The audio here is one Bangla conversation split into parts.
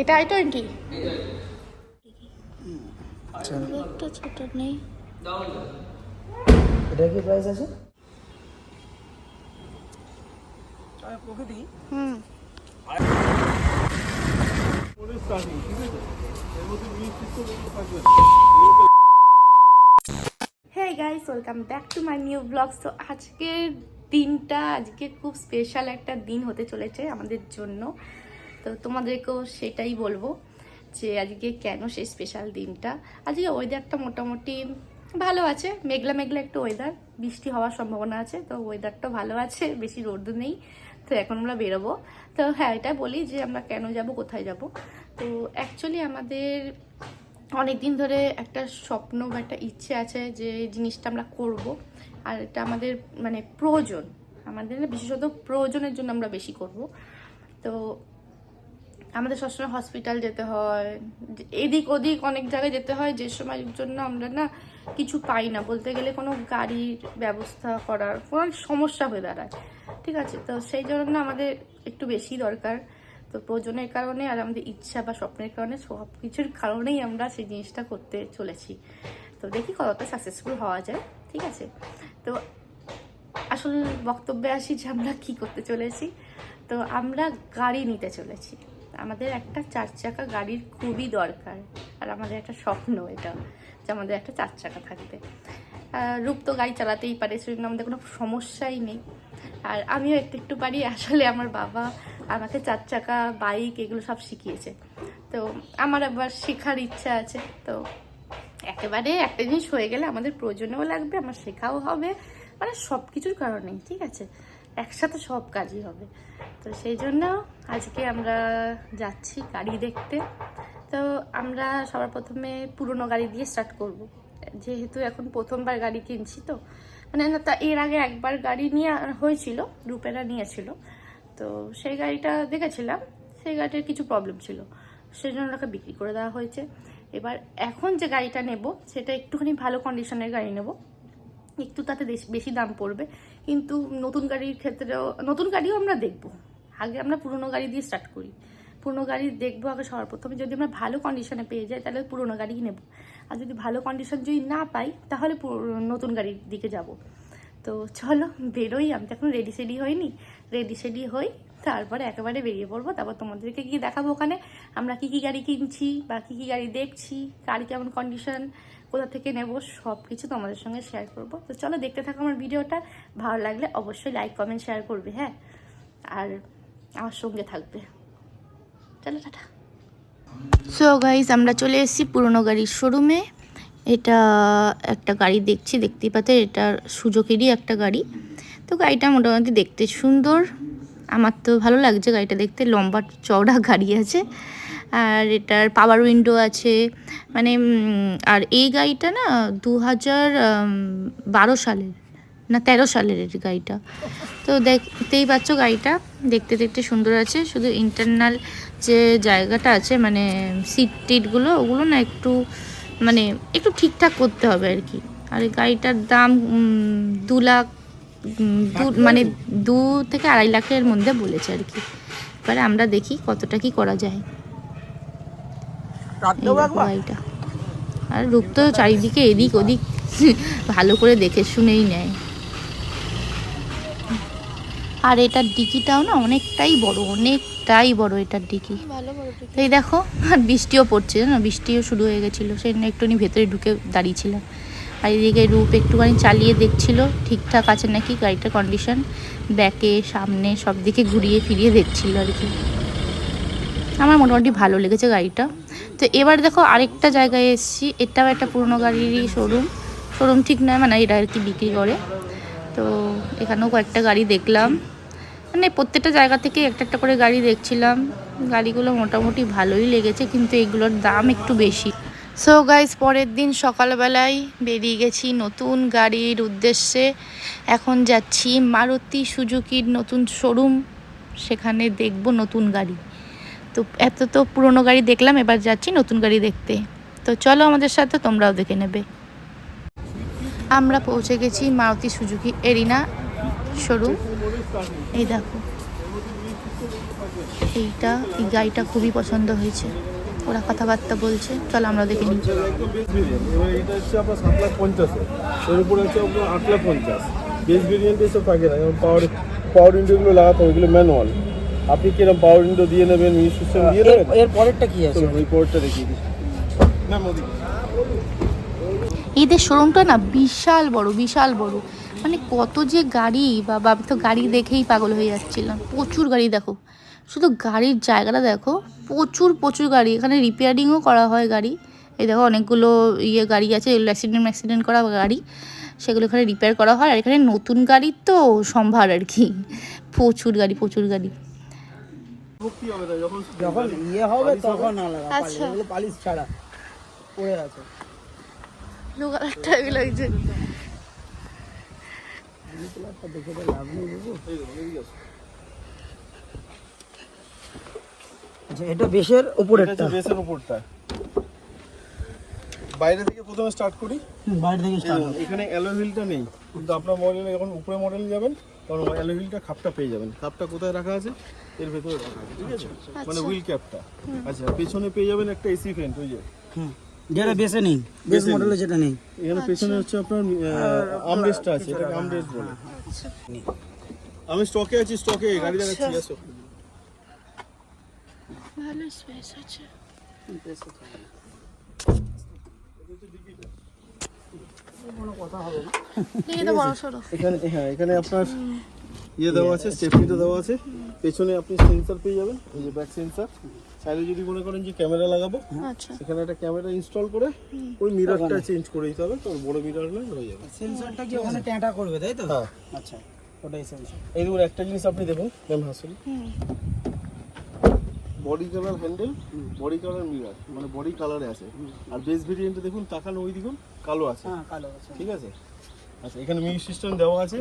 এটা আই টোয়েন্টি? আচ্ছা। একটা ছোট নেই। এটা কি প্রাইস আছে? হুম। হ্যাঁ guys welcome back to my new blog তো আজকের দিনটা আজকে খুব স্পেশাল একটা দিন হতে চলেছে আমাদের জন্য। তো তোমাদেরকেও সেটাই বলব যে আজকে কেন সেই স্পেশাল দিনটা? আজকে ওয়েদারটা মোটামুটি ভালো আছে। মেঘলা মেঘলা একটু ওয়েদার বৃষ্টি হওয়ার সম্ভাবনা আছে, তো ওয়েদারটা ভালো আছে, বেশি রোদ নেই। তো এখন আমরা বেরোবো। তো হ্যাঁ এটা বলি যে আমরা কেন যাব, কোথায় যাব? তো অ্যাকচুয়ালি আমাদের অনেক দিন ধরে একটা স্বপ্ন বা একটা ইচ্ছে আছে যে জিনিসটা আমরা করব। আর এটা আমাদের মানে প্রয়োজন। আমাদের বিশেষত প্রয়োজনের জন্য আমরা বেশি করব। তো আমাদের সবসময় হসপিটাল যেতে হয়। এদিক ওদিক অনেক জায়গায় যেতে হয়, যে সময়ের জন্য আমরা না কিছু পাই না। বলতে গেলে কোনো গাড়ির ব্যবস্থা করার কোনো সমস্যা হয়ে দাঁড়ায়। ঠিক আছে? তো সেই জন্য আমাদের একটু বেশি দরকার। তো প্রয়োজনের কারণে আর আমাদের ইচ্ছা বা স্বপ্নের কারণে সব কিছুর কারণেই আমরা সেই জিনিসটা করতে চলেছি। তো দেখি কতটা সাকসেসফুল হওয়া যায়। ঠিক আছে? তো আসল বক্তব্যে আসি যে আমরা কি করতে চলেছি। তো আমরা গাড়ি নিতে চলেছি। আমাদের একটা চার চাকা গাড়ির খুবই দরকার। আর আমাদের একটা স্বপ্ন এটা, যে আমাদের একটা চার চাকা থাকবে রূপ তো গাড়ি চালাতেই পারে, সেজন্য আমাদের কোনো সমস্যাই নেই। আর আমিও একটু একটু পারি, আসলে আমার বাবা আমাকে চার চাকা বাইক এগুলো সব শিখিয়েছে। তো আমার আবার শেখার ইচ্ছা আছে, তো একেবারে একটা জিনিস হয়ে গেলে আমাদের প্রয়োজনেও লাগবে, আমার শেখাও হবে। মানে সব কিছুর কারণেই, ঠিক আছে? একসাথে সব কাজই হবে। তো সেই জন্য আজকে আমরা যাচ্ছি গাড়ি দেখতে। তো আমরা সবার প্রথমে পুরনো গাড়ি দিয়ে স্টার্ট করব। যেহেতু এখন প্রথমবার গাড়ি কিনছি তো। মানে তা এর আগে একবার গাড়ি নিয়ে হয়েছিল, রূপেরা নিয়েছিল। তো সেই গাড়িটা দেখেছিলাম, সেই গাড়িটার কিছু প্রবলেম ছিল। সেই জন্য ওটাকে বিক্রি করে দেওয়া হয়েছে। এবার এখন যে গাড়িটা নেব, সেটা একটুখানি ভালো কন্ডিশনের গাড়ি নেব। একটু তাতে বেশি দাম পড়বে। কিন্তু নতুন গাড়ির ক্ষেত্রেও, নতুন গাড়িও আমরা দেখব। আগে আমরা পুরনো গাড়ি দিয়ে স্টার্ট করি। পুরনো গাড়ি দেখব আগে সবার প্রথমে যদি আমরা ভালো কন্ডিশনে পেয়ে যাই, তাহলে পুরনো গাড়িই নেব। আর যদি ভালো কন্ডিশন যদি না পাই, তাহলে নতুন গাড়ির দিকে যাব। তো চলো, বেরোই। আমি তো এখন রেডি সেডি হইনি। রেডি সেডি হই, তারপরে একেবারে বেরিয়ে পড়ব। তারপর তোমাদেরকে গিয়ে দেখাবো ওখানে। আমরা কি কি গাড়ি কিনছি বা কি কি গাড়ি দেখছি গাড়ি কেমন কন্ডিশন কোথা থেকে নেব সব কিছু তোমাদের সঙ্গে শেয়ার করব। তো চলো, দেখতে থাকো আমার ভিডিওটা। ভালো লাগলে অবশ্যই লাইক কমেন্ট শেয়ার করবে হ্যাঁ? আর আমার সঙ্গে থাকবে। চলো টাটা। সো গাইজ আমরা চলে এসেছি পুরনো গাড়ির শোরুমে এটা একটা গাড়ি দেখছি, দেখতেই পাতে এটা সুযোগেরই একটা গাড়ি। তো গাড়িটা মোটামুটি দেখতে সুন্দর। আমার তো ভালো লাগছে গাড়িটা দেখতে, লম্বা চওড়া গাড়ি আছে। আর এটার পাওয়ার উইন্ডো আছে। মানে আর এই গাড়িটা না দু হাজার বারো সালের। না তেরো সালের গাড়িটা। তো দেখতেই পাচ্ছ গাড়িটা দেখতে দেখতে সুন্দর আছে। শুধু ইন্টারনাল যে জায়গাটা আছে মানে সিট টিটগুলো ওগুলো না একটু মানে একটু ঠিকঠাক করতে হবে আর কি। আর গাড়িটার দাম দু লাখ দু- মানে দু থেকে আড়াই লাখের মধ্যে বলেছে আর কি। এবারে আমরা দেখি কতটা কি করা যায়। গাড়িটা। আর রূপ তো চারিদিকে এদিক ওদিক ভালো করে দেখে শুনেই নেয়। আর এটার ডিকিটাও না অনেকটাই বড় অনেকটাই বড় এটার ডিকি। ভালো এই দেখো আর বৃষ্টিও পড়ছে জানো? বৃষ্টিও শুরু হয়ে গেছিল সেই জন্য একটুখানি ভেতরে ঢুকে দাঁড়িয়েছিলাম। আর এদিকে রূপ একটুখানি চালিয়ে দেখছিল ঠিকঠাক আছে নাকি গাড়িটার কন্ডিশন ব্যাকে সামনে সব দিকে ঘুরিয়ে ফিরিয়ে দেখছিল আর কি। আমার মোটামুটি ভালো লেগেছে গাড়িটা। তো এবার দেখো আরেকটা জায়গায় এসেছি এটাও একটা পুরনো গাড়িরই শোরুম শোরুম ঠিক নয় মানে এটা আর কি বিক্রি করে। তো এখানেও কয়েকটা গাড়ি দেখলাম। মানে প্রত্যেকটা জায়গা থেকে একটা একটা করে গাড়ি দেখছিলাম। গাড়িগুলো মোটামুটি ভালোই লেগেছে, কিন্তু এগুলোর দাম একটু বেশি। সো গাইজ পরের দিন সকালবেলায় বেরিয়ে গেছি নতুন গাড়ির উদ্দেশ্যে। এখন যাচ্ছি মারুতি সুজুকির নতুন শোরুম সেখানে দেখব নতুন গাড়ি। তো এত তো পুরনো গাড়ি দেখলাম, এবার যাচ্ছি নতুন গাড়ি দেখতে। তো চলো আমাদের সাথে, তোমরাও দেখে নেবে। আমরা পৌঁছে গেছি মারুতি সুজুকি এরিনা শোরুম এই দেখো। এইটা এই গাড়িটা খুবই পছন্দ হয়েছে। ওরা কথাবার্তা বলছে চল আমরা দেখে নিই। একদম বেস ভেরিয়েন্ট এবার এটা হচ্ছে আপনার সাত লাখ পঞ্চাশে এর উপরে হচ্ছে আপনার আট লাখ পঞ্চাশ। বেস ভেরিয়েন্ট এসব থাকে না যেমন পাওয়ার পাওয়ার উইন্ডোগুলো লাগাতে হবে এগুলো ম্যানুয়াল আপনি কীরকম পাওয়ার উইন্ডো দিয়ে নেবেন সিস্টেম দিয়ে নেবেন? এর পরেরটা কি আছে? ওই দেখিয়ে এদের শোরুমটা না বিশাল বড় বিশাল বড়। মানে কত যে গাড়ি বাবা আমি তো গাড়ি দেখেই পাগল হয়ে যাচ্ছিলাম। প্রচুর গাড়ি দেখো। শুধু গাড়ির জায়গাটা দেখো প্রচুর প্রচুর গাড়ি। এখানে রিপেয়ারিংও করা হয় গাড়ি। এই দেখো অনেকগুলো ইয়ে গাড়ি আছে এগুলো অ্যাক্সিডেন্ট অ্যাক্সিডেন্ট করা গাড়ি। সেগুলো এখানে রিপেয়ার করা হয়। আর এখানে নতুন গাড়ির তো সম্ভার আর কি। প্রচুর গাড়ি প্রচুর গাড়ি। যখন ইয়ে হবে তখন আলাদা। পালিশ ছাড়া পড়ে আছে। ব্লু কালারটা এগুলো এই যে দেখে লাভ নেই। আচ্ছা এটা বেশের এটা উপরেরটা হচ্ছে বেসের উপরটা। বাইরে থেকে প্রথমে স্টার্ট করি। বাইরে থেকে স্টার্ট এখানে অ্যালো হুইলটা নেই কিন্তু আপনার মডেলে যখন উপরে মডেল যাবেন তখন অ্যালো হুইলটা খাপটা পেয়ে যাবেন। খাপটা কোথায় রাখা আছে? এর ভেতরে রাখা আছে ঠিক আছে? মানে হুইল ক্যাপটা আচ্ছা পেছনে পেয়ে যাবেন একটা এসি ফ্যান ওই যে। হুম। যেটা বেসে নেই বেস মডেলে যেটা নেই। এখানে পেছনে হচ্ছে আপনার আমরেস্টটা আছে এটাকে আমরেস্ট বলে। আমি স্টকে আছি স্টকে গাড়ি দেখাচ্ছি আসো। ভালো স্পেস আছে। হ্যাঁ এখানে আপনার ইয়ে দেওয়া আছে সেফটিটা দেওয়া আছে। পেছনে আপনি সেন্সার পেয়ে যাবেন এই যে ব্যাক সেন্সর চাইলে যদি মনে করেন যে ক্যামেরা লাগাবো আচ্ছা। এখানে একটা ক্যামেরা ইনস্টল করে ওই মিররটা চেঞ্জ করে দিতে হবে তো বড় মিরর হলে হয়ে যাবে। সেন্সরটা কি ওখানে ট্যাঁটা করবে তাই তো? হ্যাঁ। আচ্ছা ওটাই সেন্সর এই দেখুন একটা জিনিস আপনি দেখুন ma'am হাসুন body colour handle body colour mirror মানে বডি কালারে আছে। আর বেস ভেরিয়েন্টে দেখুন তাকানো ওই দেখুন কালো আছে। হ্যাঁ কালো আছে। ঠিক আছে? আচ্ছা এখানে মিউজিক সিস্টেম দেওয়া আছে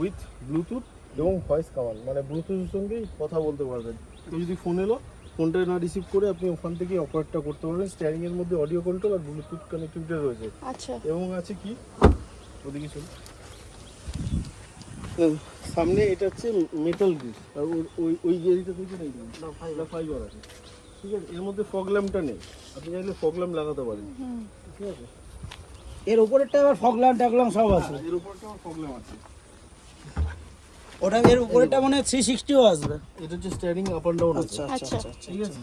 উইথ ব্লুটুথ এবং ভয়েস কমান্ড মানে ব্লুটুথের সঙ্গেই কথা বলতে পারবেন। কেউ যদি ফোন এলো ফোনটা না রিসিভ করে আপনি ওখান থেকে অপারেটটা করতে পারবেন। স্টিয়ারিং এর মধ্যে অডিও কন্ট্রোল আর ব্লুটুথ কানেক্টিভিটি রয়েছে। আচ্ছা। এবং আছে কি? ওদিকে চলুন। সামনে এটা হচ্ছে মেটাল গ্রিল আর ওই ওই গেরিটা থেকে নেই ফাইবার আছে। ঠিক আছে? এর মধ্যে ফগ ল্যাম্পটা নেই। আপনি চাইলে ফগ ল্যাম্প লাগাতে পারেন। ঠিক আছে? এর উপরেরটা আবার ফগলাম ট্যাগলাম সব আছে। এর উপরটা ফগ ল্যাম্প আছে। ওটা এর উপরেটা মানে হয় থ্রি সিক্সটিও আসবে। এটা হচ্ছে স্টিয়ারিং আপ অ্যান্ড ডাউন আচ্ছা আচ্ছা আচ্ছা। ঠিক আছে।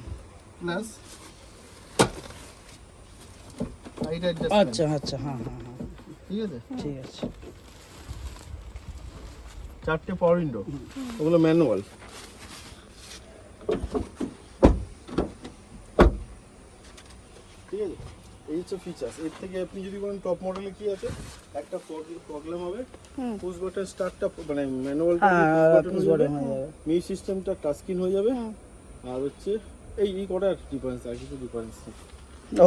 প্লাস হাইট আচ্ছা আচ্ছা হ্যাঁ হ্যাঁ হ্যাঁ। ঠিক আছে? ঠিক আছে। চারটে পাওয়ার উইন্ডো ওগুলো ম্যানুয়াল ঠিক আছে এই হচ্ছে ফিচার্স এর থেকে আপনি যদি বলেন টপ মডেলে কি আছে? একটা প্রবলেম হবে। হুম। পুশ বাটন স্টার্টটা মানে ম্যানুয়াল হ্যাঁ push button হয়ে যাবে। মিউ সিস্টেমটা টাচ স্ক্রিন হয়ে যাবে। আর হচ্ছে এই এই কটা ডিফারেন্স আর কিছু ডিফারেন্স নেই।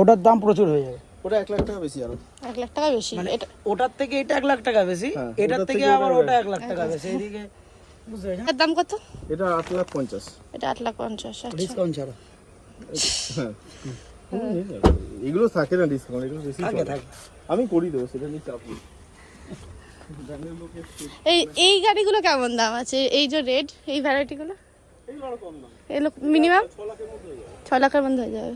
ওটার দাম প্রচুর হয়ে যাবে। ওটা এক লাখ টাকা বেশি আরও। এক লাখ টাকা বেশি। মানে এটা ওটার থেকে এটা এক লাখ টাকা বেশি। হ্যাঁ, এটার থেকে আবার ওটা এক লাখ টাকা বেশি। এইদিকে এর দাম কত? এটা আট লাখ পঞ্চাশ। এটা আট লাখ পঞ্চাশ আচ্ছা। ডিসকাউন্ট ছাড়া। হ্যাঁ। এগুলো থাকে না ডিসকাউন্ট এগুলো বেশি থাকে থাকে। আমি করি দেবো সেটা নিয়ে চাপ নেই। এই এই গাড়িগুলো কেমন দাম আছে? এই যে রেড এই ভ্যারাইটিগুলো এগুলো মিনিমাম ছ লাখের মধ্যে হয়ে যাবে।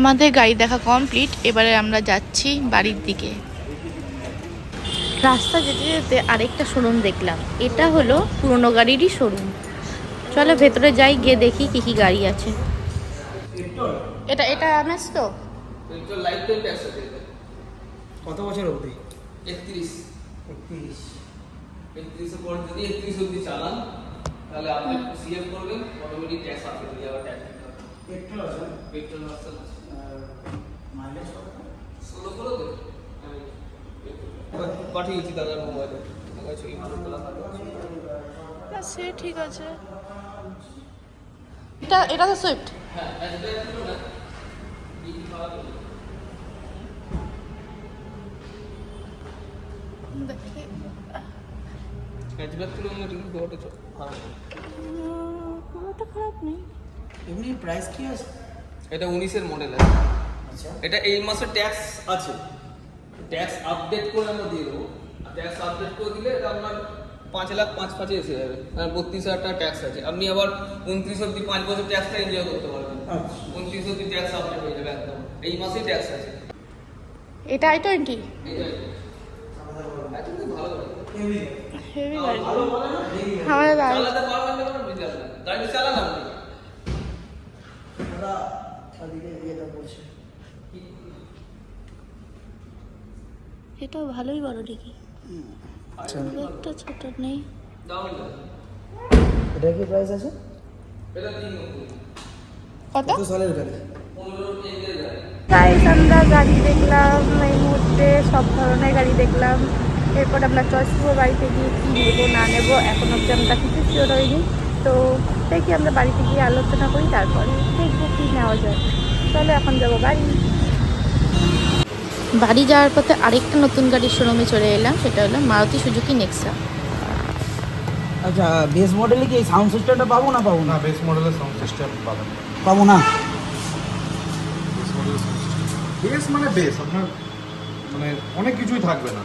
আমাদের গাড়ি দেখা কমপ্লিট এবারে আমরা যাচ্ছি বাড়ির দিকে। রাস্তা যেতে যেতে আরেকটা শোরুম দেখলাম। এটা হলো পুরনো গাড়িরই শোরুম চলো ভেতরে যাই গিয়ে দেখি কি কি গাড়ি আছে। এটা এটা আমেজ তো? কত বছর অবধি? একত্রিশ। একত্রিশ। একত্রিশের পর যদি একত্রিশ অব্দি চালান তাহলে আপনি সিএফ করবেন অটোমেটিক ট্যাক্স আপনি দিয়ে আবার ট্যাক্স পেট্রোল আছে? পেট্রোল আছে। মাইলেজ কত? ষোলো ষোলো দেবে। আমি পাঠিয়েছি দাদার মোবাইলে। আমার কাছে ইনস্টল করা থাকে সে ঠিক আছে। এটা এটা তো সুইফট হ্যাঁ হ্যাশব্যাক ছিল না। ডিপি খাওয়া যাবে হ্যাশব্যাক কিন্তু ওটা তো খারাপ খারাপ নেই। এমনি প্রাইস কি আছে? এটা উনিশের মডেল আছে। এটা এই মাসে ট্যাক্স আছে। ট্যাক্স আপডেট করে আমরা দিয়ে দেবো। ট্যাক্স আপডেট করে দিলে এটা আপনার পাঁচ লাখ পাঁচ পাঁচে এসে যাবে। আর বত্রিশ হাজার টাকা ট্যাক্স আছে। আপনি আবার উনত্রিশ অব্দি পাঁচ বছর ট্যাক্সটা এনজয় করতে পারবেন। আচ্ছা। উনত্রিশ অব্দি ট্যাক্স আপডেট হয়ে যাবে একদম। এই মাসেই ট্যাক্স আছে। এটা আই টোয়েন্টি গাড়ি ভালো বলে। না? আমার গাড়ি চালাতে পারবেন না কোনো বুঝতে পারবেন না। গাড়ি চালান আপনি ওরা ওদিকে ইয়েটা বলছে এটাও ভালোই বড় দেখি। আচ্ছা। খুব একটা ছোট নেই। এটা এটা কি প্রাইস আছে? এটা কত সালের গাড়ি? গাইস আমরা গাড়ি দেখলাম এই মুহূর্তে সব ধরনের গাড়ি দেখলাম। এরপর আমরা চয়েস করব বাড়িতে গিয়ে কী নেব না নেব এখন অব্দি আমরা কিছু শিওর হয়নি তো দেখি আমরা বাড়িতে গিয়ে আলোচনা করি তারপরে দেখব কী নেওয়া যায়। চলো এখন যাব বাড়ি। বাড়ি যাওয়ার পথে আরেকটা নতুন গাড়ির শোরুমে চলে এলাম সেটা হলো মারুতি সুজুকি নেক্সা। আচ্ছা বেস মডেলে কি সাউন্ড সিস্টেমটা পাবো না পাবো না? বেস মডেলের সাউন্ড সিস্টেম পাবো পাবো না। পাবো না? বেস মানে বেস আপনার মানে অনেক কিছুই থাকবে না।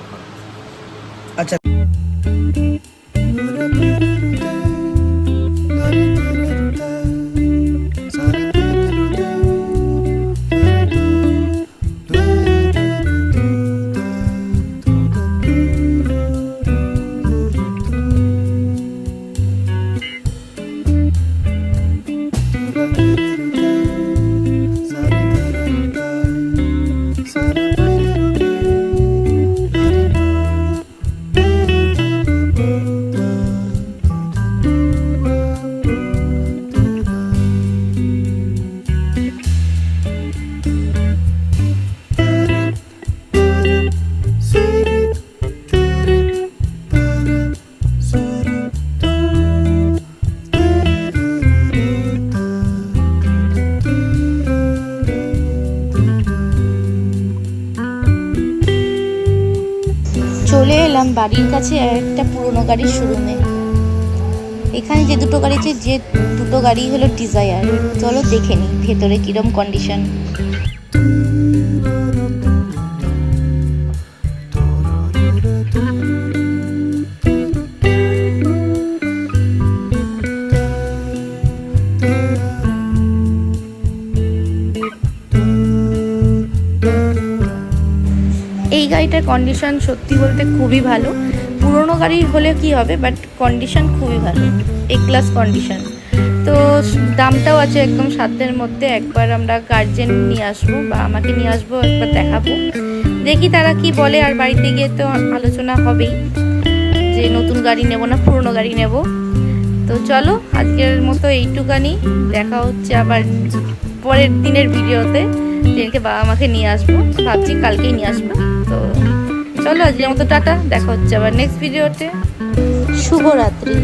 বাড়ির কাছে একটা পুরনো গাড়ির শোরুমে এখানে যে দুটো গাড়ি আছে, যে দুটো গাড়ি হলো ডিজায়ার চলো দেখে নিই, ভেতরে কিরম কন্ডিশন কন্ডিশন সত্যি বলতে খুবই ভালো। পুরোনো গাড়ি হলে কি হবে বাট কন্ডিশন খুবই ভালো। এ ক্লাস কন্ডিশন তো দামটাও আছে একদম সাধ্যের মধ্যে, একবার আমরা গার্জেন নিয়ে আসব বা আমাকে নিয়ে আসব, একবার দেখাবো। দেখি তারা কি বলে, আর বাড়িতে গিয়ে তো আলোচনা হবেই যে নতুন গাড়ি নেব না, পুরোনো গাড়ি নেব। তো চলো, আজকের মতো এইটুকানি। দেখা হচ্ছে আবার পরের দিনের ভিডিওতে, যেদিনকে বাবা মাকে নিয়ে আসব। ভাবছি কালকেই নিয়ে আসব। চলো আজকের মতো টাটা দেখা হচ্ছে আবার নেক্সট ভিডিওতে শুভরাত্রি।